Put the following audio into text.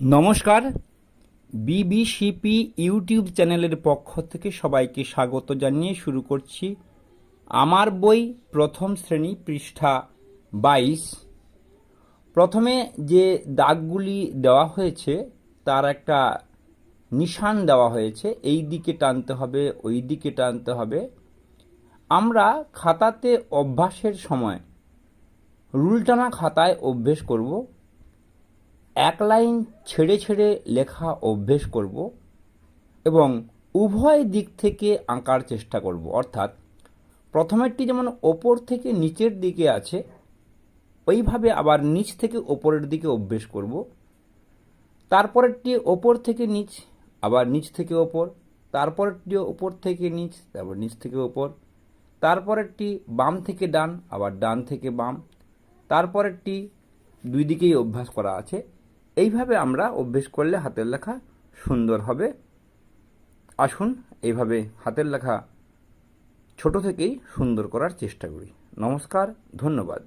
নমস্কার। বিবিসিপি ইউটিউব চ্যানেলের পক্ষ থেকে সবাইকে স্বাগত জানিয়ে শুরু করছি আমার বই প্রথম শ্রেণি পৃষ্ঠা বাইশ। প্রথমে যে দাগগুলি দেওয়া হয়েছে, তার একটা নিশান দেওয়া হয়েছে। এই দিকে টানতে হবে, ওই দিকে টানতে হবে। আমরা খাতাতে অভ্যাসের সময় রুল টানা খাতায় অভ্যেস করব। এক লাইন ছেড়ে ছেড়ে লেখা অভ্যেস করব এবং উভয় দিক থেকে আঁকার চেষ্টা করব। অর্থাৎ প্রথমেরটি যেমন ওপর থেকে নিচের দিকে আছে, ওইভাবে আবার নিচ থেকে ওপরের দিকে অভ্যেস করব। তারপরেরটি ওপর থেকে নিচ, আবার নিচ থেকে ওপর, তারপরেরটি ওপর থেকে নিচ, তারপর নিচ থেকে ওপর, তারপরেরটি বাম থেকে ডান, আবার ডান থেকে বাম, তারপরেরটি দুই দিকেই অভ্যাস করা আছে। এইভাবে আমরা অভ্যেস করলে হাতের লেখা সুন্দর হবে। আসুন এইভাবে হাতের লেখা ছোট থেকেই সুন্দর করার চেষ্টা করি। নমস্কার, ধন্যবাদ।